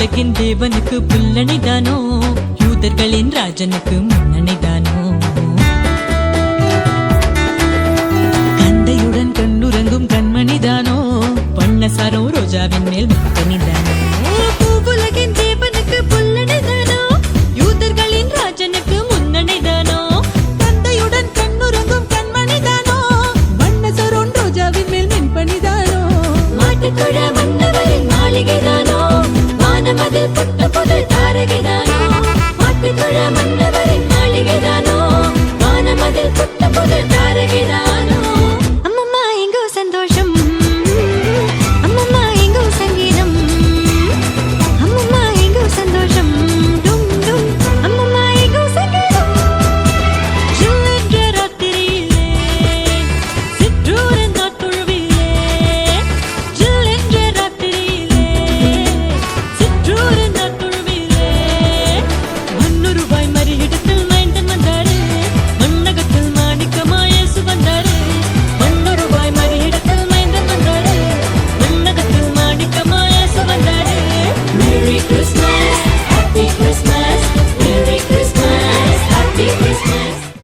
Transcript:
உலகின் தேவனுக்கு புல்லணிதானோ? யூதர்களின் ராஜனுக்கு முன்னணிதானோ? தந்தையுடன் கண்ணுறங்கும் கண்மணிதானோ? பண்ணசாரோ ரோஜாவின் மேல் மக்கணிதானோ உலகின் தேவனுக்கு புல்லணிதானோ? யூதர்களின் ராஜனுக்கு முன்னணிதானோ? தந்தையுடன் கண்ணுறங்கும் கண்மணிதானோ? பண்ணசாரோ ரோஜாவின் மேல் மென்பணிதானோ மாட்டுக்குழ மனமது புட்டு புது தாரகிதானோ? மாட்டு தொழ மன்னவர்